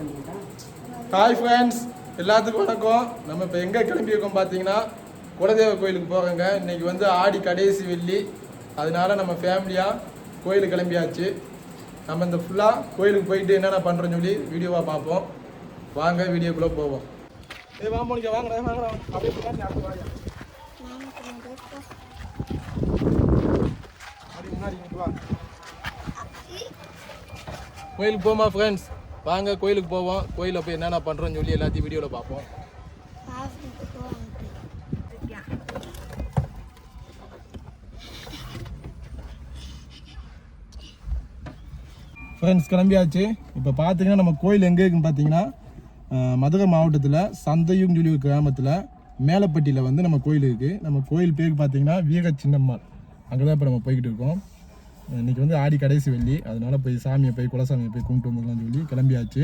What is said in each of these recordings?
Hi friends எல்லாத்துக்கும் வணக்கம். நம்ம இப்போ எங்கே கிளம்பி இருக்கோம் பார்த்தீங்கன்னா குலதெய்வ கோயிலுக்கு போகிறோங்க இன்னைக்கு வந்து ஆடி கடைசி வெள்ளி. அதனால நம்ம ஃபேமிலியாக கோயிலுக்கு கிளம்பியாச்சு. நம்ம இந்த ஃபுல்லாக கோயிலுக்கு போயிட்டு என்னென்ன பண்ணுறோன்னு சொல்லி வீடியோவாக பார்ப்போம். வாங்க வீடியோக்குள்ளே போவோம். ஏய் வா மோனிகா வாங்கடா அப்படியே வாங்க முன்னாடி கோயிலுக்கு போமா ஃப்ரெண்ட்ஸ் வாங்க கோயிலுக்கு போவோம். கோயிலில் போய் என்னென்ன பண்ணுறோம்னு சொல்லி எல்லாத்தையும் வீடியோவில் பார்ப்போம். ஃப்ரெண்ட்ஸ் கிளம்பியாச்சு. இப்போ பார்த்தீங்கன்னா நம்ம கோயில் எங்கே இருக்குன்னு பார்த்தீங்கன்னா மதுரை மாவட்டத்தில் சந்தையும் சொல்லி ஒரு கிராமத்தில் மேலப்பட்டியில் வந்து நம்ம கோயில் இருக்குது நம்ம கோயில் பேர் பார்த்தீங்கன்னா வீர சின்னம்மாள் அங்கே தான் இப்போ நம்ம போய்கிட்டு இருக்கோம். இன்னைக்கு வந்து ஆடி கடைசி வெள்ளி. அதனால போய் சாமியை போய் குலசாமியை போய் கும்பிட்டு வந்துடலாம்னு சொல்லி கிளம்பியாச்சு.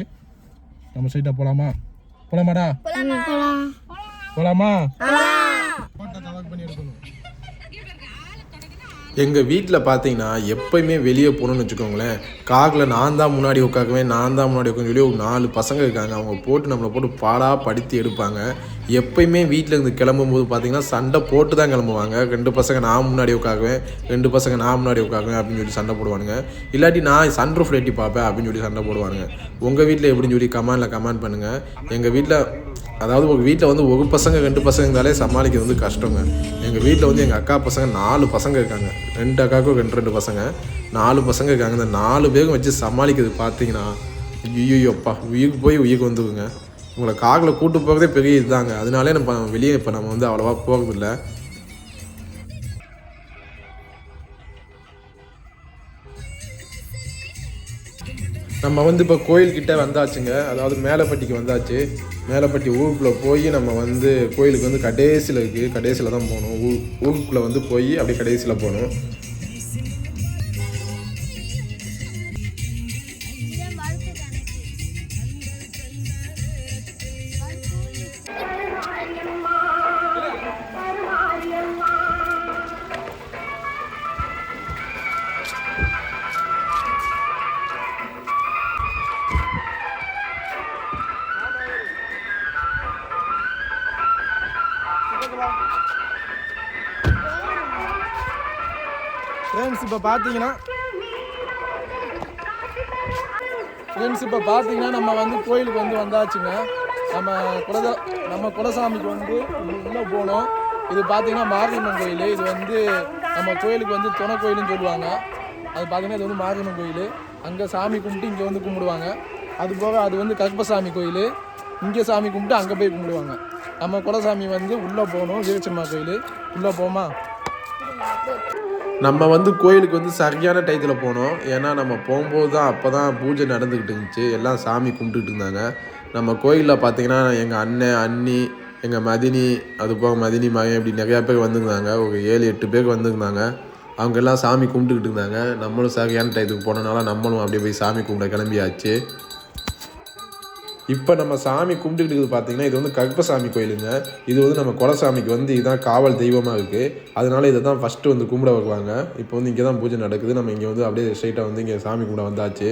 நம்ம ஸ்ட்ரைட்டாக போகலாமா போகலாமாடா போகலாமா எங்கள் வீட்டில் பார்த்தீங்கன்னா எப்பயுமே வெளியே போகணும்னு வச்சுக்கோங்களேன். காரில் நான் தான் முன்னாடி உட்காக்குவேன் நான் தான் முன்னாடி உட்காந்து சொல்லி ஒரு நாலு பசங்க இருக்காங்க. அவங்க போட்டு நம்மளை போட்டு பாடா படுத்தி எடுப்பாங்க. எப்பயுமே வீட்டில் இருந்து கிளம்பும்போது பார்த்தீங்கன்னா சண்டை போட்டு தான் கிளம்புவாங்க. ரெண்டு பசங்க நான் முன்னாடி உட்காக்குவேன் ரெண்டு பசங்க நான் முன்னாடி உட்காக்குவேன் அப்படின்னு சொல்லி சண்டை போடுவானுங்க. இல்லாட்டி நான் சன்ரூஃப் எட்டி பார்ப்பேன் அப்படின்னு சொல்லி சண்டை போடுவானுங்க. உங்கள் வீட்டில் எப்படின்னு சொல்லி கமெண்டில் கமெண்ட் பண்ணுங்கள் எங்கள் வீட்டில் அதாவது ஒரு வீட்டில் வந்து ஒரு பசங்க ரெண்டு பசங்க இருந்தாலே சமாளிக்கிறது வந்து கஷ்டங்க. எங்கள் வீட்டில் வந்து எங்கள் அக்கா பசங்க நாலு பசங்க இருக்காங்க. ரெண்டு அக்காவுக்கும் ரெண்டு ரெண்டு பசங்க. நாலு பசங்க இருக்காங்க. இந்த நாலு பேரும் வச்சு சமாளிக்கிறது பார்த்தீங்கன்னா ஐயோப்பா உயிருக்கு போய் உயிருக்கு வந்துருங்க. உங்களை காகில் கூட்டு போகிறதே பெரிய இதுதாங்க. அதனாலே நம்ம வெளியே இப்போ நம்ம வந்து அவ்வளோவா போகிறதில்ல நம்ம வந்து இப்போ கோயில்கிட்ட வந்தாச்சுங்க. அதாவது மேலப்பட்டிக்கு வந்தாச்சு. மேலப்பட்டி ஊருக்குள்ளே போய் நம்ம வந்து கோயிலுக்கு வந்து கடைசியில் இருக்குது கடைசியில் தான் போகணும். ஊ ஊருக்குள்ளே வந்து போய் அப்படியே கடைசியில் போகணும். இப்போ பார்த்தீங்கன்னா ஃப்ரெண்ட்ஸ் இப்போ பார்த்தீங்கன்னா நம்ம வந்து கோயிலுக்கு வந்து வந்தாச்சுங்க. நம்ம குலத நம்ம குலசாமிக்கு வந்து உள்ளே போனோம். இது பார்த்தீங்கன்னா மாரியம்மன் கோயில். இது வந்து நம்ம கோயிலுக்கு வந்து துணை கோயிலுன்னு சொல்லுவாங்க. அது பார்த்தீங்கன்னா இது வந்து மாரியம்மன் கோயில். அங்கே சாமி கும்பிட்டு இங்கே வந்து கும்பிடுவாங்க. அது போக அது வந்து கருப்பசாமி கோயில். இங்கே சாமி கும்பிட்டு அங்கே போய் கும்பிடுவாங்க. நம்ம குலசாமி வந்து உள்ளே போகணும் வீரச்சம்மா கோயில். உள்ளே போமா? நம்ம வந்து கோயிலுக்கு வந்து சரியான டயத்தில் போனோம். ஏன்னா நம்ம போகும்போது தான் அப்போ தான் பூஜை நடந்துக்கிட்டு இருந்துச்சு. எல்லாம் சாமி கும்பிட்டுட்டு இருந்தாங்க. நம்ம கோயிலில் பார்த்தீங்கன்னா எங்கள் அண்ணன் அண்ணி எங்கள் மதினி அது போக மதினி மகன் இப்படி நிறையா பேர் வந்துருந்தாங்க ஒரு ஏழு எட்டு பேர் வந்துருந்தாங்க அவங்க எல்லாம் சாமி கும்பிட்டுக்கிட்டு இருந்தாங்க. நம்மளும் சரியான டயத்துக்கு போனனால நம்மளும் அப்படியே போய் சாமி கும்பிட கிளம்பியாச்சு. இப்போ நம்ம சாமி கும்பிட்டுக்கிட்டு இருக்குது பார்த்தீங்கன்னா இது வந்து கருப்பசாமி கோயிலுங்க. இது வந்து நம்ம குலசாமிக்கு வந்து இதுதான் காவல் தெய்வமாக இருக்குது அதனால இதை தான் ஃபஸ்ட்டு வந்து கும்பிட வருவாங்க இப்போ வந்து இங்கே தான் பூஜை நடக்குது. நம்ம இங்கே வந்து அப்படியே ஸ்ட்ரைட்டாக வந்து இங்கே சாமி கும்பிட வந்தாச்சு.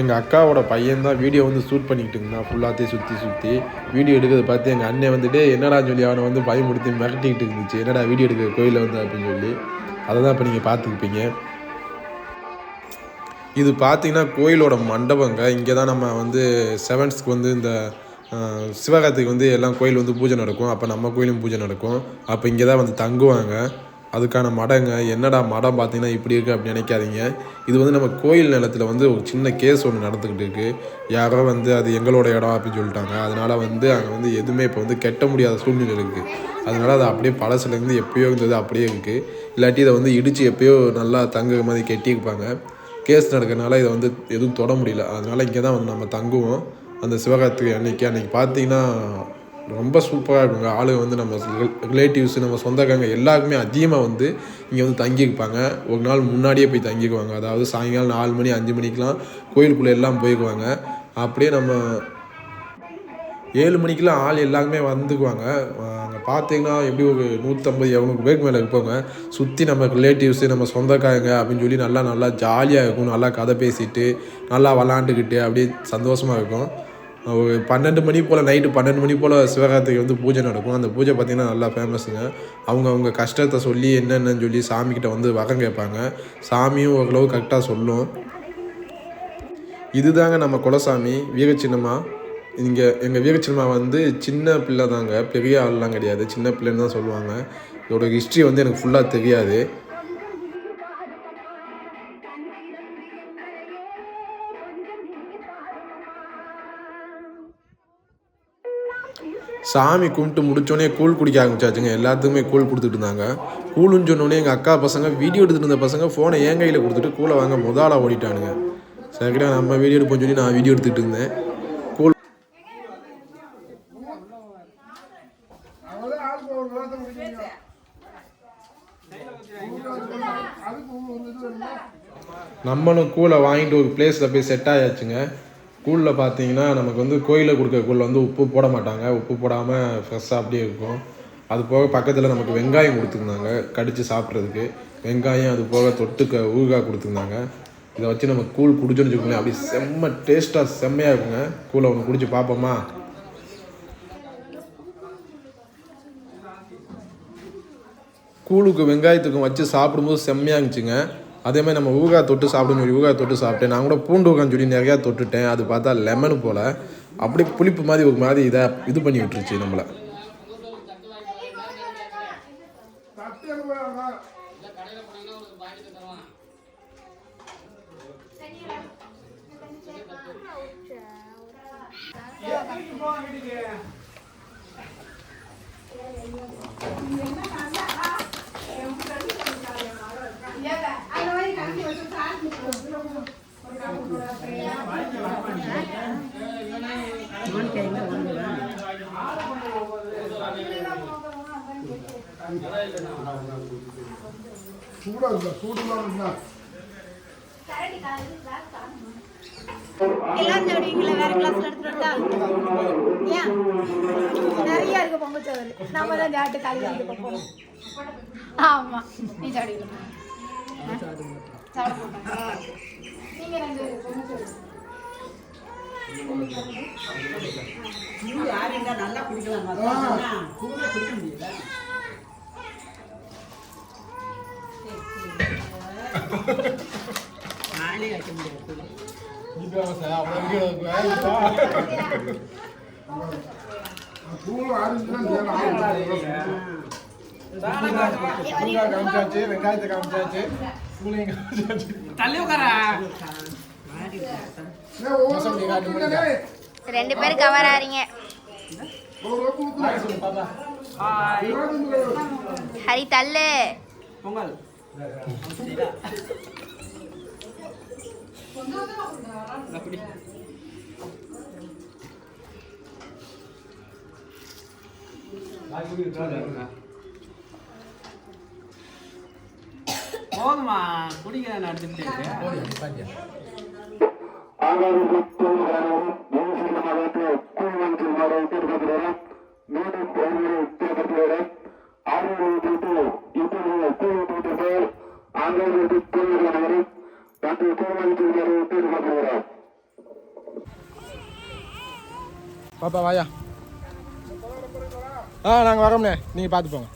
எங்கள் அக்காவோட பையன் தான் வீடியோ வந்து ஷூட் பண்ணிக்கிட்டு இருந்தான். ஃபுல்லாத்தையும் சுற்றி சுற்றி வீடியோ எடுக்கிறத பார்த்து எங்கள் அண்ணன் வந்துட்டு என்னடா சொல்லி அவனை வந்து பயமுடுத்தி மிரட்டிக்கிட்டு இருந்துச்சு. என்னடா வீடியோ எடுக்கிற கோயிலில் வந்து? அப்படின்னு சொல்லி. அதை தான் இப்போ நீங்கள் பார்த்துருப்பீங்க. இது பார்த்தீங்கன்னா கோயிலோட மண்டபங்க. இங்கே தான் நம்ம வந்து செவன்ஸ்க்கு வந்து இந்த சிவகார்த்திக்கு வந்து எல்லாம் கோயில் வந்து பூஜை நடக்கும். அப்போ நம்ம கோயிலும் பூஜை நடக்கும். அப்போ இங்கே தான் வந்து தங்குவாங்க. அதுக்கான மடங்க என்னடா மடம் பார்த்தீங்கன்னா இப்படி இருக்குது அப்படின்னு நினைக்காதீங்க. இது வந்து நம்ம கோயில் நிலத்தில் வந்து ஒரு சின்ன கேஸ் ஒன்று நடந்துக்கிட்டு இருக்குது யாரோ வந்து அது எங்களோட இடம் அப்படின்னு சொல்லிட்டாங்க. அதனால் வந்து அங்கே வந்து எதுவுமே இப்போ வந்து கெட்ட முடியாத சூழ்நிலை இருக்குது அதனால் அது அப்படியே பழசுலேருந்து எப்பயோ இருந்தது அப்படியே இருக்குது இல்லாட்டி இதை வந்து இடித்து எப்பயோ நல்லா தங்குற மாதிரி கட்டியிருப்பாங்க. கேஸ் நடக்கிறனால இதை வந்து எதுவும் தொட முடியல. அதனால் இங்கே தான் வந்து நம்ம தங்குவோம். அந்த சிவகார்த்திகை அன்னைக்கு. அன்னைக்கு பார்த்தீங்கன்னா ரொம்ப சூப்பராக இருக்குங்க. ஆளுங்க வந்து நம்ம ரிலேட்டிவ்ஸ் நம்ம சொந்தக்காரங்க எல்லாருக்குமே அதிகமாக வந்து இங்கே வந்து தங்கியிருப்பாங்க. ஒரு நாள் முன்னாடியே போய் தங்கிக்குவாங்க. அதாவது சாயங்காலம் நாலு மணி அஞ்சு மணிக்கெலாம் கோயிலுக்குள்ளே எல்லாம் போயிக்குவாங்க அப்படியே நம்ம ஏழு மணிக்கெலாம் ஆள் எல்லாருமே வந்துக்குவாங்க. அங்கே பார்த்தீங்கன்னா எப்படி ஒரு நூற்றம்பது இரநூறு பேருக்கு மேலே இருப்பாங்க. சுற்றி நம்ம ரிலேட்டிவ்ஸு நம்ம சொந்தக்காரங்க அப்படின்னு சொல்லி நல்லா நல்லா ஜாலியாக இருக்கும். நல்லா கதை பேசிட்டு நல்லா விளாண்டுக்கிட்டு அப்படியே சந்தோஷமாக இருக்கும். பன்னெண்டு மணி போல் நைட்டு பன்னெண்டு மணி போல் சிவகார்த்திகை வந்து பூஜை நடக்கும். அந்த பூஜை பார்த்திங்கன்னா நல்லா ஃபேமஸுங்க அவங்க அவங்க கஷ்டத்தை சொல்லி என்னென்னு சொல்லி சாமிக்கிட்ட வந்து வகம் கேட்பாங்க. சாமியும் ஓரளவு கரெக்டாக சொல்லும். இதுதாங்க நம்ம குலசாமி வீரச்சின்னம்மா. இங்கே எங்கள் வீரச்சின்னம்மா வந்து சின்ன பிள்ளை தாங்க பெரிய ஆள்லாம் கிடையாது. சின்ன பிள்ளைன்னு தான் சொல்லுவாங்க. இதோட ஹிஸ்ட்ரி வந்து எனக்கு ஃபுல்லாக தெரியாது. சாமி கும்பிட்டு முடிச்சோடனே கூழ் குடிக்க ஆரம்பிச்சாச்சுங்க. எல்லாத்துக்குமே கூழ் கொடுத்துட்டு இருந்தாங்க. கூழுன்னு சொன்னோடனே எங்கள் அக்கா பசங்க வீடியோ எடுத்துகிட்டு இருந்த பசங்க ஃபோனை என் கையில் கொடுத்துட்டு கூழை வாங்க முதலாக ஓடிட்டானுங்க. சரிடா நம்ம வீடியோ எடுப்போம் சொல்லி நான் வீடியோ எடுத்துகிட்டு இருந்தேன். கூழ் நம்மளும் கூழை வாங்கிட்டு ஒரு பிளேஸில் போய் செட் ஆயாச்சுங்க. கூழில் பார்த்தீங்கன்னா நமக்கு வந்து கோயிலில் கொடுக்குற கூழ் வந்து உப்பு போட மாட்டாங்க. உப்பு போடாமல் ஃப்ரெஷ்ஷாக அப்படியே இருக்கும். அது போக பக்கத்தில் நமக்கு வெங்காயம் கொடுத்துருந்தாங்க கடித்து சாப்பிட்றதுக்கு. வெங்காயம் அது போக தொட்டுக்க ஊறுகாய் கொடுத்துருந்தாங்க. இதை வச்சு நம்ம கூழ் குடிச்சோன்னு வச்சுக்கோங்களேன் அப்படி செம்ம டேஸ்ட்டாக செம்மையாக இருக்குங்க. கூழை ஒன்று குடிச்சு பார்ப்போமா கூழுக்கு வெங்காயத்துக்கும் வச்சு சாப்பிடும்போது செம்மையாக இருந்துச்சுங்க. அதே மாதிரி நம்ம ஊகா தொட்டு சாப்பிடணும் சொல்லி ஊறுகாய் தொட்டு சாப்பிட்டேன். நான் கூட பூண்டு ஊகான்னு சொல்லி நிறையா தொட்டுட்டேன். அது பார்த்தா லெமன் போல். அப்படியே புளிப்பு மாதிரி ஒரு மாதிரி இதை இது பண்ணி விட்டுருச்சு நம்மளை. சூடா இருந்தா சூடுலாம் இருந்தா எல்லாரும் சாப்பிடுவீங்களா வேற கிளாஸ்ல எடுத்துட்டு ஏன்? நிறைய இருக்கு பொங்கச்சோறு நம்ம தான் சாப்பிட்டு காலையில் வந்து போகணும் ஆமா நீ சாப்பிடுவீங்க சாப்பிட காமிச்சாச்சு வெங்காயத்தை காமிச்சாச்சு காமிச்சாச்சு தள்ளி உட்காரா ரெண்டு பேரும் கவர் ஆறீங்க. ஹாய் ஹரி தள்ளு. பொங்கல். அப்படி போதுமா குடிக்கிறேன் அடுத்துட்டு பாப்பா வாயா. ஆ நாங்கள் வரோம்ண்ணே. நீங்கள் பார்த்து போங்க.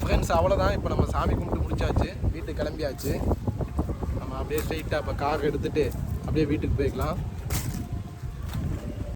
ஃப்ரெண்ட்ஸ் அவ்வளோதான் இப்போ நம்ம சாமி கும்பிட்டு முடிச்சாச்சு. வீட்டுக்கு கிளம்பியாச்சு. நம்ம அப்படியே ஸ்ட்ரைட்டாக இப்போ கார் எடுத்துகிட்டு அப்படியே வீட்டுக்கு போய்க்கலாம்.